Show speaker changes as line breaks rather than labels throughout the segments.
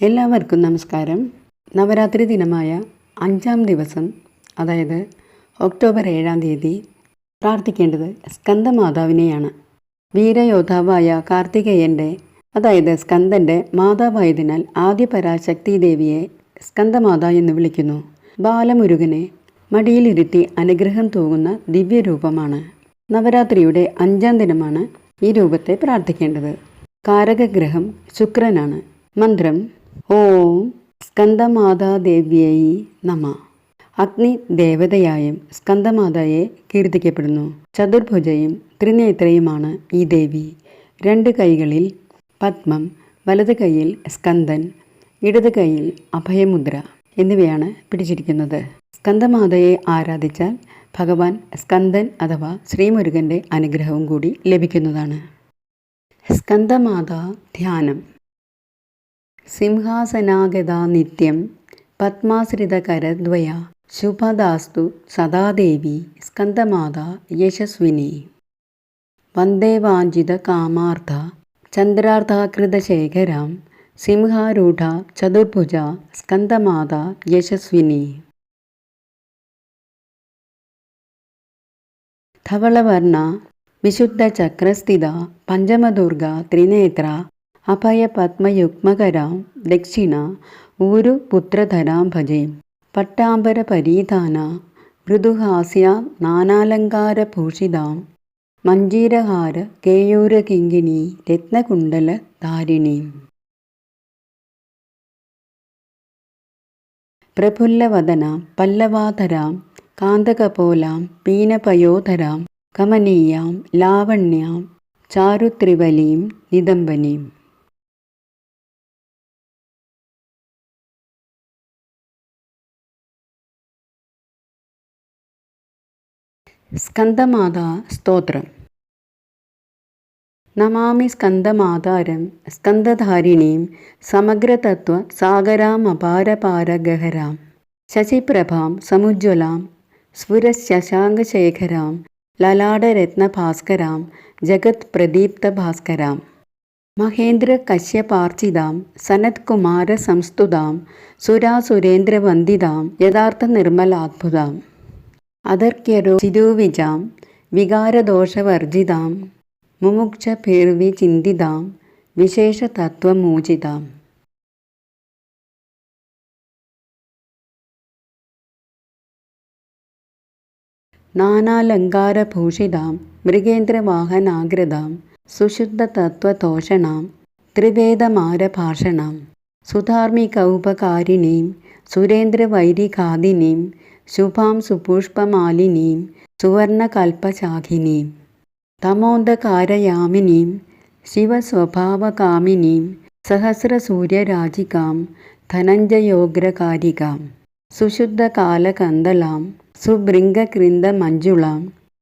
എല്ലാവർക്കും നമസ്കാരം. നവരാത്രി ദിനമായ അഞ്ചാം ദിവസം അതായത് ഒക്ടോബർ ഏഴാം തീയതി പ്രാർത്ഥിക്കേണ്ടത് സ്കന്ദമാതാവിനെയാണ്. വീരയോദ്ധാവായ കാർത്തികേയന്റെ അതായത് സ്കന്ദന്റെ മാതാവായതിനാൽ ആദ്യ പരാശക്തി ദേവിയെ സ്കന്ദമാത എന്ന് വിളിക്കുന്നു. ബാലമുരുകനെ മടിയിലിരുത്തി അനുഗ്രഹം തൂകുന്ന ദിവ്യരൂപമാണ്. നവരാത്രിയുടെ അഞ്ചാം ദിനമാണ് ഈ രൂപത്തെ പ്രാർത്ഥിക്കേണ്ടത്. കാരകഗ്രഹം ശുക്രനാണ്. മന്ത്രം ഓം സ്കന്ദമാതാദേവ്യൈ നമ. അഗ്നി ദേവതയായും സ്കന്ദമാതയെ കീർത്തിക്കപ്പെടുന്നു. ചതുർഭുജയും ത്രിനേത്രയുമാണ് ഈ ദേവി. രണ്ട് കൈകളിൽ പത്മം വലത് കൈയിൽ സ്കന്ദൻ ഇടത് കൈയിൽ അഭയമുദ്ര എന്നിവയാണ് പിടിച്ചിരിക്കുന്നത്. സ്കന്ദമാതയെ ആരാധിച്ചാൽ ഭഗവാൻ സ്കന്ദൻ അഥവാ ശ്രീമുരുകന്റെ അനുഗ്രഹവും കൂടി ലഭിക്കുന്നതാണ്. സ്കന്ദമാത ധ്യാനം. സിംഹാസനാഗത നിത്യം പത്മാശ്രിതകരദ്വയ. ശുഭദാസ്തു സദാദേവി സ്കന്ദമാത യശസ്വിനി. വന്ദേ വാഞ്ചിത കാമാർത്ഥ ചന്ദ്രാർത്ഥാകൃതശേഖരാം സിംഹാരൂഢ ചതുർഭുജ സ്കന്ദമാത യശസ്വിനി. ധവളവർണ വിശുദ്ധ ചക്രസ്ഥിത പഞ്ചമദുർഗ ത്രിനേത്ര അഭയ പത്മയുഗ്മകരാം ദക്ഷിണ ഊരു പുത്രധരാം ഭജേ. പട്ടാംബര പരീധാന മൃദുഹാസ്യ നാനാലങ്കാരഭൂഷിതാം. മഞ്ജീരഹാര കേയൂരകിങ്കിണി രത്നകുണ്ടല ധാരിണി പ്രഫുല്ലവദന പല്ലവാധരാം കാന്തകപോലാം പീനപയോധരാം കമനീയാം ലാവണ്യാം ചാരുത്രിവലീം നിദംബനീം. സ്കന്ദമാതാ സ്തോത്രം നമാമി സ്കന്ദമാതാരം സ്കന്ദധാരിണീം സമഗ്രതത്വ സാഗരാം അപാരപാരഗഹരാം. ശശിപ്രഭാം സമുജ്വലാം സ്ഫുരശശാങ്കശേഖരാം ലലാടരത്നഭാസ്കരാം ജഗത് പ്രദീപ്ത ഭാസ്കരാം മഹേന്ദ്ര കശ്യപാർച്ചിതാം സനത്കുമാര സംസ്തുതാം സുരാസുരേന്ദ്രവന്ദിതാം യഥാർത്ഥ നിർമ്മലാത്ഭുതാം അതർക്യരോ ചിരൂവിജാം വികാരദോഷവർജിതാം മുമുക്ഷഭിർവിചിന്തിതാം വിശേഷതത്വമൂചിതാം നാനാലങ്കാരഭൂഷിതാം മൃഗേന്ദ്രവാഹനാഗ്രതാം സുശുദ്ധതത്വതോഷണാം ത്രിവേദമാരഭാഷണാം സുധാർമ്മികൗപകാരിണീം സുരേന്ദ്രവൈരികാദിനീം ശുഭാം സുപുഷ്പമാലിനീം സുവർണകൽപ്പശാഖിനീം തമോന്ധകാരയാമിനീം ശിവസ്വഭാവകാമിനീം സഹസ്രസൂര്യരാജികാം ധനഞ്ജയോഗ്രകാരികാം സുശുദ്ധകാലകന്ദലാം സുഭൃംഗകൃന്ദമഞ്ജുളാം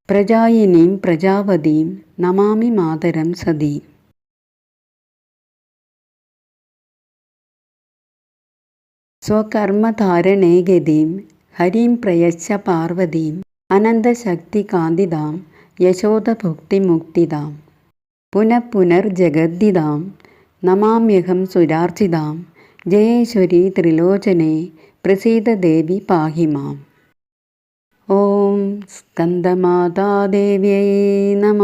പ്രജായിനീം പ്രജാവതീം നമാമി മാതരം സതീ. സ്വകർമ്മധാരണേ ഗതിം ഹരിം പ്രയച്ഛ പാർവതീം അനന്തശക്തികാന്തിതാം യശോദഭുക്തിമുക്തിദാം പുനഃപുനർജഗദ്ദിതാം നമാമ്യഹം സുരാർച്ചിതാം ജയേശ്വരി ത്രിലോചനെ പ്രസീതദേവി പാഹിമാം ഓം സ്കന്ദമാതാദേവ്യൈ നമ.